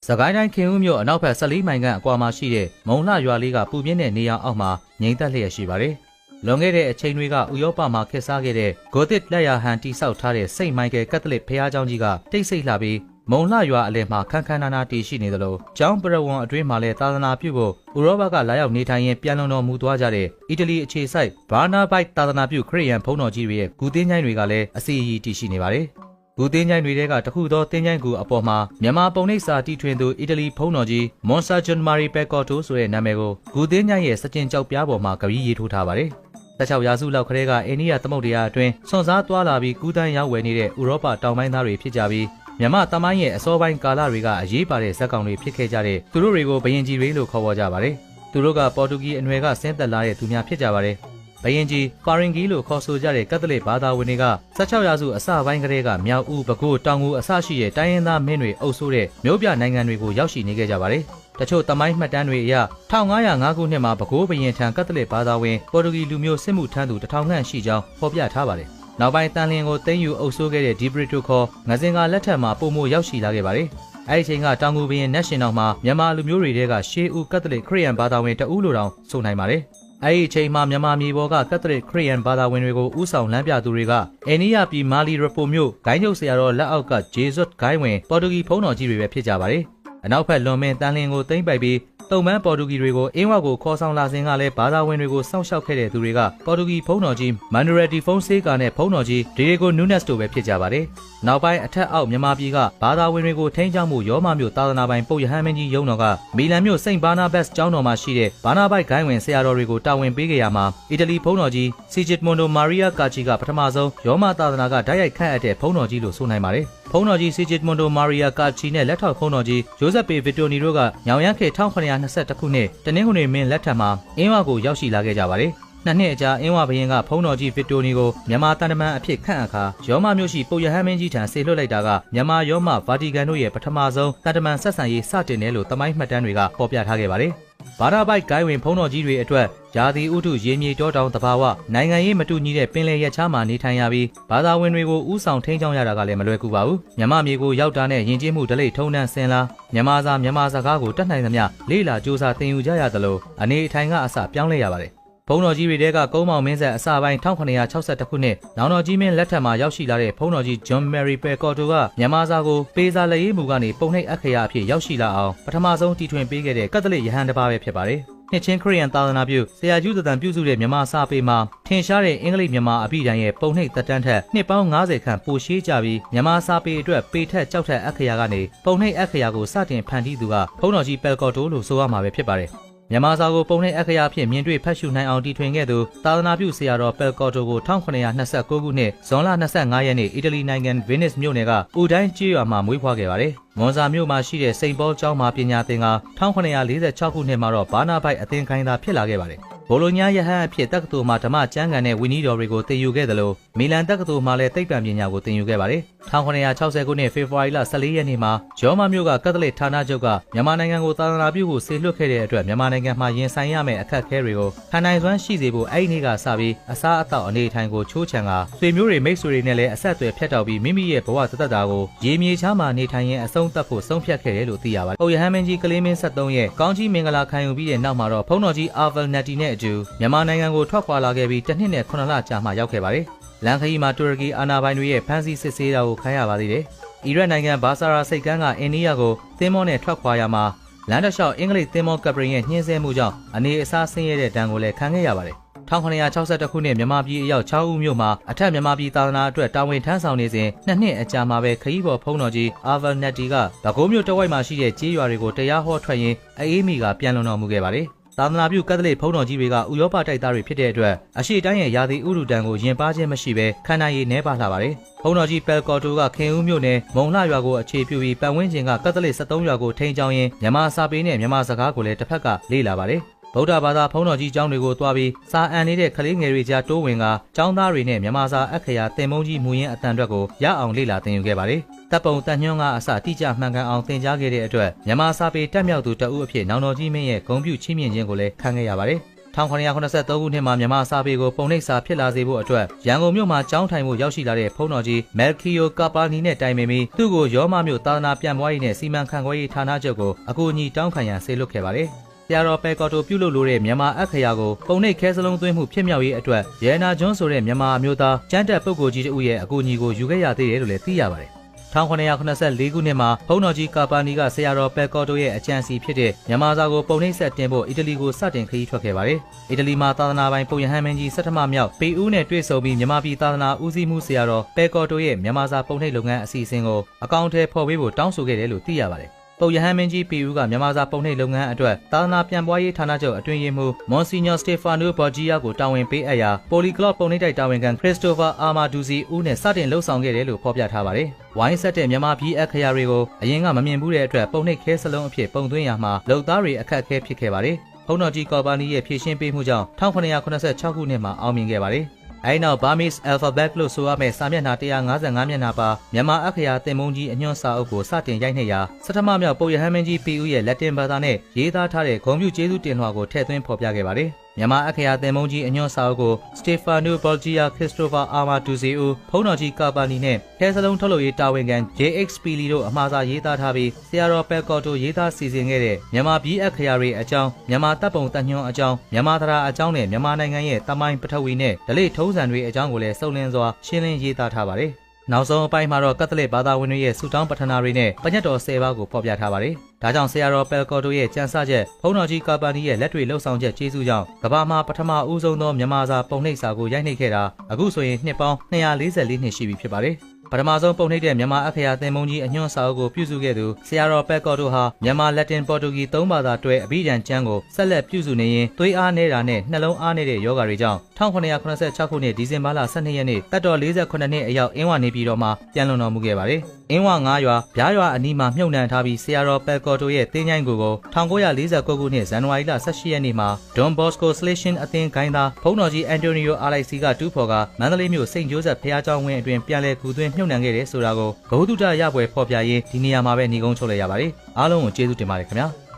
။သခိုင်းတိုင်းခင်ဦးမြို့အနောက်ဘက်14မိုင်ခန့်အကွာမှာရှိတဲ့မုံလှရွာလေးကပူပြင်းတဲ့နေရာအောက်မှာငြိမ်သက်လျက်ရှိပါတယ်။လွန်ခဲ့တဲ့အချိန်တွေကဥရောပမှာခေတ်စားခဲ့တဲ့ဂိုသစ်လက်ရာဟန်တိဆောက်ထားတဲ့စိန့်မိုင်ကယ်ကက်သလစ်ဘုရားကျောင်းကြီးကတိတ်ဆိတ်လာပြီးမုံလှရွာအလယ်မှာခန်းခန်းနာနာတည်ရှိနေသလိုကျောင်းပရဝံအတွင်းမှာလည်းသာသနာပြုဖို့ဥရောပကလာရောက်နေထိုင်ရင်းပြန်လုံတော်မူသွားကြတဲ့အီတလီအခြေစိုက်ဘာနာဘိုက်သာသနာပြုခရစ်ယာန်ဘုန်းတော်ကြီးတွေရဲ့ဂူသင်းကျိုင်းတွေကလည်းအစီအီတည်ရှိနေပါတယ်။ ဂူသင်းချိုင်းတွေထဲကတခုသောသင်းချိုင်းကူအပေါ်မှာမြန်မာပုံနှိပ်စာတီထွင်သူအီတလီဘုန်းတော်ကြီးမွန်ဆာဂျွန်မာရီပက်ကော်တိုဆိုတဲ့နာမည်ကိုဂူသင်းချိုင်းရဲ့စကျင်ကြောက်ပြားပေါ်မှာကပြီးရေးထိုးထားပါတယ်။16ရာစုလောက်ကလေးကအိန္ဒိယသမုဒ္ဒရာအတွင်းဆွန်စားသွားလာပြီးကူးတန်းရောက်ဝယ်နေတဲ့ဥရောပတောင်ပိုင်းသားတွေဖြစ်ကြပြီးမြန်မာတမိုင်းရဲ့အစောပိုင်းကာလတွေကအရေးပါတဲ့ဇက်ကောင်တွေဖြစ်ခဲ့ကြတဲ့သူတို့တွေကိုဘယင်ကြီးတွေလို့ခေါ်ဝေါ်ကြပါတယ်။သူတို့ကပေါ်တူဂီအနွယ်ကဆင်းသက်လာတဲ့သူများဖြစ်ကြပါတယ်။ ဘယင်ကြီးပါရင်ဂီလို့ခေါ်ဆိုကြတဲ့ကက်သလစ်ဘာသာဝင်တွေက16ရာစုအစပိုင်းကတည်းကမြောက်ဦးပဲခူးတောင်ငူအစရှိတဲ့တိုင်းရင်းသားမင်းတွေအုပ်စိုးတဲ့မြို့ပြနိုင်ငံတွေကိုရောက်ရှိနေခဲ့ကြပါတယ်။တချို့တမိုင်းမှတ်တမ်းတွေအရ1505ခုနှစ်မှာပဲခူးဘရင်ထံကက်သလစ်ဘာသာဝင်ပေါ်တူဂီလူမျိုးစစ်မှုထမ်းသူ1000ခန့်ရှိကြောင်းဖော်ပြထားပါတယ်။နောက်ပိုင်းတန်လျင်ကိုသိမ်းယူအုပ်စိုးခဲ့တဲ့ဒီဘရစ်တိုခေါ်ငဇင်ကလက်ထက်မှာပုံမရောက်ရှိလာခဲ့ပါတယ်။အဲဒီချိန်ကတောင်ငူဘရင်နက်ရှင်တော်မှာမြန်မာလူမျိုးတွေတဲကရှေးဦးကက်သလစ်ခရစ်ယာန်ဘာသာဝင်တအူးလိုတောင်ဆိုနိုင်ပါတယ်။ အဲဒီအချိန်မှာမြန်မာပြည်ပေါ်ကကက်သလစ်ခရစ်ယာန်ဘာသာဝင်တွေကိုဥဆောင်လမ်းပြသူတွေကအိန္ဒိယပြည်မာလီရပိုမြို့ဂိုင်းချုပ်ဆရာတော်လက်အောက်ကဂျေဇွတ်ဂိုင်းဝင်ပေါ်တူဂီဘုန်းတော်ကြီးတွေပဲဖြစ်ကြပါတယ်။အနောက်ဘက်လွန်မင်းတန်လင်းကိုသိမ့်ပိုက်ပြီး တုံမန်းပေါ်တူဂီတွေကိုအင်းဝကိုခေါ်ဆောင်လာစဉ်ကလည်းဘာသာဝင်တွေကိုစောင့်ရှောက်ခဲ့တဲ့သူတွေကပေါ်တူဂီဘုန်းတော်ကြီးမန်နူရယ်တီဖုန်ဆေးကာနဲ့ဘုန်းတော်ကြီးဒီရီကိုနူးနက်စ်တို့ပဲဖြစ်ကြပါတယ်။နောက်ပိုင်းအထက်အောက်မြန်မာပြည်ကဘာသာဝင်တွေကိုထိန်းချောင်းမှုရောမမျိုးသာသနာပိုင်ပုတ်ရဟန်းမင်းကြီးရုံတော်ကမီလန်မြို့စိန့်ဘာနာဘက်စ်ကျောင်းတော်မှာရှိတဲ့ဘာနာဘိုက်ဂိုင်းဝင်ဆရာတော်တွေကိုတာဝန်ပေးခဲ့ရမှာအီတလီဘုန်းတော်ကြီးစီဂျစ်မွန်ဒိုမာရီယာကာချီကပထမဆုံးရောမသာသနာကဓာတ်ရိုက်ခန့်အပ်တဲ့ဘုန်းတော်ကြီးလို့ဆိုနိုင်ပါတယ်။ ဖုန်းတော်ကြီးစီဂျစ်မွန်ဒိုမာရီယာကာချီနဲ့လက်ထောက်ဖုန်းတော်ကြီးဂျိုဇက်ပေဗီတိုနီတို့ကညောင်ရမ်းခေ1922ခုနှစ်တနင်္ဂနွေမင်းလက်ထက်မှာအင်းဝကိုရောက်ရှိလာခဲ့ကြပါတယ်။ နှစ်နှစ်အကြာအင်းဝဘရင်ကဖုန်းတော်ကြီးဗီတိုနီကိုမြန်မာတန်တမန်အဖြစ်ခန့်အခါရောမမြို့ရှိပုတ်ရဟန်းမင်းကြီးထံဆေလွှတ်လိုက်တာကမြန်မာရောမဗာတီကန်တို့ရဲ့ပထမဆုံးတန်တမန်ဆက်ဆံရေးစတင်တယ်လို့တမိုင်းမှတ်တမ်းတွေကဖော်ပြထားခဲ့ပါတယ်။ဘာသာပိုက်ဂိုင်းဝင်ဖုံးတော်ကြီးတွေအတွက်ယာတီဥထုရေမြေတောတောင်တဘာဝနိုင်ငံရေးမတူညီတဲ့ပင်လယ်ရက်ချားမှာနေထိုင်ရပြီးဘာသာဝင်တွေကိုဥဆောင်ထိန်းချောင်းရတာကလည်းမလွယ်ကူပါဘူးမြမမြေကိုရောက်တာနဲ့ယဉ်ကျေးမှုဒလိထုံနှံစင်လာမြမစာမြမစကားကိုတတ်နိုင်သမျှလေးလာစူးစမ်းသင်ယူကြရသလိုအနေအထိုင်ကအစပြောင်းလဲရပါတယ် ဘုံတော်ကြီးတွေတဲကကုန်းမောင်မင်းဆက်အစပိုင်း1962ခုနှစ်နောင်တော်ကြီးမင်းလက်ထက်မှာရောက်ရှိလာတဲ့ဘုံတော်ကြီးဂျွန်မယ်ရီပယ်ကော်တိုကမြန်မာစာကိုပေးစာလက်ရေးမူကနေပုံနှိပ်အခရာအဖြစ်ရောက်ရှိလာအောင်ပထမဆုံးတီထွင်ပေးခဲ့တဲ့ကက်သလစ်ယဟန်တစ်ပါးပဲဖြစ်ပါတယ်။နှစ်ချင်းခရီးယန်သာသနာပြုဆရာကျူးသတန်ပြုစုတဲ့မြန်မာစာပေမှာထင်ရှားတဲ့အင်္ဂလိပ်မြန်မာအပိဒံရဲ့ပုံနှိပ်သက်တမ်းထက်နှစ်ပေါင်း90ခန့်ပိုရှေးကြပြီးမြန်မာစာပေအတွက်ပေထက်ကြောက်ထက်အခရာကနေပုံနှိပ်အခရာကိုစတင်ဖန်တီးသူကဘုံတော်ကြီးပယ်ကော်တိုလို့ဆိုရမှာပဲဖြစ်ပါတယ်။ မြန်မာစာကိုပုံနှိပ်အခရာဖြင့်မြင်တွေ့ဖတ်ရှုနိုင်အောင်တည်ထွင်ခဲ့သူသာသနာပြုဆရာတော်ပယ်ကော်တိုကို1929ခုနှစ်ဇွန်လ25ရက်နေ့အီတလီနိုင်ငံဗင်းနစ်မြို့နယ်ကဥတိုင်းကျေးရွာမှာမွေးဖွားခဲ့ပါတယ်။မွန်စာမြို့မှာရှိတဲ့စိန်ပေါကျောင်းမှာပညာသင်က1946ခုနှစ်မှာတော့ဘာနာဘိုက်အသင်ခိုင်းသာဖြစ်လာခဲ့ပါတယ်။ ဘိုလိုညာယဟန်အဖြစ်တက္ကသိုလ်မှာဓမ္မကျမ်းဂန်နဲ့ဝီနီတော်တွေကိုသင်ယူခဲ့တယ်လို့မီလန်တက္ကသိုလ်မှာလည်းသိပ္ပံပညာကိုသင်ယူခဲ့ပါတယ်1960ခုနှစ်ဖေဖော်ဝါရီလ14ရက်နေ့မှာဂျောမမြို့ကကက်သလစ်ဌာနချုပ်ကမြန်မာနိုင်ငံကိုသာသနာပြုဖို့ဆေလွှတ်ခဲ့တဲ့အတွက်မြန်မာနိုင်ငံမှာရင်ဆိုင်ရမယ့်အခက်အခဲတွေကိုခံနိုင်စွမ်းရှိစေဖို့အဲ့ဒီနေ့ကစပြီးအစားအသောက်အနေထိုင်ကိုချိုးချံကဆွေမျိုးတွေမိတ်ဆွေတွေနဲ့လည်းအဆက်အသွယ်ဖြတ်တောက်ပြီးမိမိရဲ့ဘဝတသက်တာကိုရေမြေချားမှာနေထိုင်ရင်အဆုံးသတ်ဖို့ဆုံးဖြတ်ခဲ့တယ်လို့သိရပါတယ်။အိုယဟန်မင်းကြီးကလေးမင်း73ရဲ့ကောင်းကြီးမင်္ဂလာခံယူပြီးတဲ့နောက်မှာတော့ဖုန်းတော်ကြီးအာဗယ်နက်တီနဲ့အတူမြန်မာနိုင်ငံကိုထွက်ခွာလာခဲ့ပြီးတစ်နှစ်နဲ့9လကြာမှရောက်ခဲ့ပါတယ်။လန်ခရီမှာတူရကီအာဏာပိုင်တွေရဲ့ဖမ်းဆီးစစ်ဆေးတာကိုခံရပါသေးတယ်။အီရတ်နိုင်ငံဘာဆာရာစိတ်ကမ်းကအိန္ဒိယကိုသင်းမောနဲ့ထွက်ခွာရမှာလန်ဒရှော့အင်္ဂလိပ်သင်းမောကပရင်ရဲ့ညှင်းဆဲမှုကြောင့်အနေအစားဆင်းရဲတဲ့ဒဏ်ကိုလည်းခံခဲ့ရပါတယ်။1962ခုနှစ်မြန်မာပြည်အရောက်6ဦးမြို့မှာအထက်မြန်မာပြည်သာသနာအတွက်တာဝန်ထမ်းဆောင်နေစဉ်နှစ်နှစ်အကြာမှာပဲခရီးပေါ်ဖုံးတော်ကြီးအာဗာနက်တီကဗကိုးမြို့တဝိုက်မှာရှိတဲ့ကြေးရွာတွေကိုတရားဟောထွက်ရင်းအေးမီကပြန်လွန်တော်မူခဲ့ပါတယ်။ သာသနာပြုကက်သလစ်ဘုန်းတော်ကြီးတွေကဥရောပတိုက်သားတွေဖြစ်တဲ့အတွက်အရှိတိုင်းရဲ့ယာတိဥရုတန်ကိုယင်ပါခြင်းမရှိဘဲခန္ဓာရည်နှဲပါလှပါတယ်။ဘုန်းတော်ကြီးပယ်ကော်တိုကခင်ဦးမြို့နယ်မုံလှရွာကိုအခြေပြုပြီးပတ်ဝန်းကျင်ကကက်သလစ်73ရွာကိုထိန်းချောင်းရင်းမြန်မာစာပေနဲ့မြန်မာစကားကိုလည်းတစ်ဖက်ကလေ့လာပါတယ်။ ဗုဒ္ဓဘာသာဘုန်းတော်ကြီးကျောင်းတွေကိုတွားပြီးစာအန်နေတဲ့ကလေးငယ်တွေကြားတိုးဝင်ကကျောင်းသားတွေနဲ့မြန်မာစာအခရာသင်မုန်းကြီးမူရင်းအတန်အတွက်ကိုရအောင်လေ့လာသင်ယူခဲ့ပါတယ်။တပ်ပုံတန်ညွန့်ကအစတိကျမှန်ကန်အောင်သင်ကြားခဲ့တဲ့အတွက်မြန်မာစာပေတက်မြောက်သူတအုပ်အဖြစ်နောင်တော်ကြီးမင်းရဲ့ဂုဏ်ပြုချီးမြှင့်ခြင်းကိုလည်းခံခဲ့ရပါတယ်။1983ခုနှစ်မှာမြန်မာစာပေကိုပုံနှိပ်စာဖြစ်လာစေဖို့အတွက်ရန်ကုန်မြို့မှာကျောင်းထိုင်မှုရောက်ရှိလာတဲ့ဖုန်းတော်ကြီးမဲလ်ကီယိုကာပါနီနဲ့တိုင်ပင်ပြီးသူ့ကိုရောမမြို့သာသနာပြန်ပွားရေးနဲ့စီမံခန့်ခွဲရေးဌာနချုပ်ကိုအကူအညီတောင်းခံရန်ဆေလွတ်ခဲ့ပါတယ်။ ဆရာတော်ပဲကော်တိုပြုလုပ်လို့တဲ့မြန်မာအခရာကိုပုံနှိပ်ခဲစလုံးသွင်းမှုဖြစ်မြောက်ရေးအတွက်ရဲနာကျွန်းဆိုတဲ့မြန်မာအမျိုးသားကျန်းတက်ပုဂ္ဂိုလ်ကြီးတဦးရဲ့အကူအညီကိုယူခဲ့ရသေးတယ်လို့လည်းသိရပါတယ်။1984ခုနှစ်မှာဘုန်းတော်ကြီးကာပါနီကဆရာတော်ပဲကော်တိုရဲ့အကြံစီဖြစ်တဲ့မြန်မာစာကိုပုံနှိပ်ဆက်တင်ဖို့အီတလီကိုစတင်ခရီးထွက်ခဲ့ပါတယ်။အီတလီမှာသာသနာပိုင်ပုံရဟန်းမင်းကြီးစက်ထမမြောက်ပေဦးနဲ့တွေ့ဆုံပြီးမြန်မာပြည်သာသနာဦးစီးမှုဆရာတော်ပဲကော်တိုရဲ့မြန်မာစာပုံနှိပ်လုပ်ငန်းအစီအစဉ်ကိုအကောင့်ထဲဖော်ပေးဖို့တောင်းဆိုခဲ့တယ်လို့သိရပါတယ်။ ပုပ်ယဟန်မင်းကြီးပီဦးကမြန်မာစာပုံနှိပ်လုပ်ငန်းအတွက်သာသနာပြန်ပွားရေးဌာနချုပ်အတွင်းရေးမှူးမွန်စီညိုစတေဖာနိုဘော်ဂျီယာကိုတာဝန်ပေးအပ်ရာပိုလီကလော့ပုံနှိပ်တိုက်တာဝန်ခံခရစ္စတိုဖာအာမာဒူစီဦးနဲ့စတင်လှုပ်ဆောင်ခဲ့တယ်လို့ဖော်ပြထားပါတယ်။ဝိုင်းဆက်တဲ့မြန်မာပြည်အခရာတွေကိုအရင်ကမမြင်ဘူးတဲ့အတွက်ပုံနှိပ်ခဲစလုံးအဖြစ်ပုံသွင်းရမှာလုံသားတွေအခက်အခဲဖြစ်ခဲ့ပါတယ်။ဖုန်းတော်ကြီးကော်ပါနီရဲ့ဖြည့်ရှင်းပေးမှုကြောင့်1986ခုနှစ်မှာအောင်မြင်ခဲ့ပါတယ်။ အဲဒီနောက် Burmese alphabet လို့ဆိုရမယ့်စာမျက်နှာ155မျက်နှာပါမြန်မာအခရာသင်မုန်းကြီးအညွှန်းစာအုပ်ကိုစတင်ရိုက်နှိပ်ရာစထမမြောက်ပုပ်ရဟန်းမင်းကြီးပီဦးရဲ့လက်တင်ဘာသာနဲ့ရေးသားထားတဲ့ဂုံပြူကျေးဇူးတင်လွှာကိုထည့်သွင်းဖော်ပြခဲ့ပါတယ်။ မြန်မာအခရာသင်မုန်းကြီးအညွှန်းစာအုပ်ကိုစတေဖာနိုဘော်ဂျီယာခရစ္စတိုဖာအာမာဒူစီဦးဖုန်းတော်ကြီးကာပါနီနဲ့ခဲစလုံးထုတ်လုပ်ရေးတာဝန်ခံ JXP လီတို့အမှားစာရေးသားထားပြီးဆရာတော်ပက်ကော်တိုရေးသားစီစဉ်ခဲ့တဲ့မြန်မာပြည်အခရာတွေအကြောင်းမြန်မာတပ်ပုံတပ်ညွှန်းအကြောင်းမြန်မာသရာအကြောင်းနဲ့မြန်မာနိုင်ငံရဲ့တမိုင်းပထဝီနဲ့ဒလိထုံးစံတွေအကြောင်းကိုလည်းစုံလင်စွာရှင်းလင်းရေးသားထားပါတယ်။နောက်ဆုံးအပိုင်းမှာတော့ကက်သလစ်ဘာသာဝင်တွေရဲ့ဆုတောင်းပထနာတွေနဲ့ပညတ်တော်၁၀ပါးကိုဖော်ပြထားပါတယ်။ ဒါကြောင့်ဆရာတော်ပယ်ကော်တိုရဲ့ကြံစချက်ဖုန်းတော်ကြီးကာပါနီရဲ့လက်တွေလှုပ်ဆောင်ချက်ကျေးဇူးကြောင့်ကမ္ဘာမှာပထမဦးဆုံးသောမြန်မာစာပုံနှိပ်စာကိုရိုက်နှိပ်ခဲ့တာအခုဆိုရင်နှစ်ပေါင်း244နှစ်ရှိပြီဖြစ်ပါတယ်။ ပထမဆုံးပုံနှိပ်တဲ့မြန်မာအခရာသင်မုန်းကြီးအညွှန်းစာအုပ်ကိုပြုစုခဲ့သူဆရာတော်ပက်ကော်တိုဟာမြန်မာလက်တင်ပေါ်တူဂီသုံးဘာသာတွဲအဘိဓမ္ကျမ်းကိုဆက်လက်ပြုစုနေရင်သွေးအားနေတာနဲ့နှလုံးအားနေတဲ့ယောဂါတွေကြောင့်1986ခုနှစ်ဒီဇင်ဘာလ12ရက်နေ့တက်တော်48နှစ်အရောက်အင်းဝနေပြည်တော်မှာပြန်လွန်တော်မူခဲ့ပါတယ်။အင်းဝ9ရွာဗျားရွာအနီးမှာမြုပ်နှံထားပြီးဆရာတော်ပက်ကော်တိုရဲ့တင်းချိုင်းကိုကို1949ခုနှစ်ဇန်နဝါရီလ18ရက်နေ့မှာ Don Bosco Selection အသင်းခိုင်းသားဖုန်းတော်ကြီးအန်တိုနီယိုအာလိုက်စီကတူးဖော်ကမန္တလေးမြို့စိန့်ဂျိုးဆက်ဖျားကျောင်းဝင်းအတွင်ပြန်လည်ကူသွင်းမြုပ်နှံခဲ့တယ်ဆိုတာကိုဘုဟုတုတရပွဲဖော်ပြရင်းဒီနေရာမှာပဲညီကုန်းချုပ်လိုက်ရပါတယ်အားလုံးကိုကျေးဇူးတင်ပါတယ်ခင်ဗျာ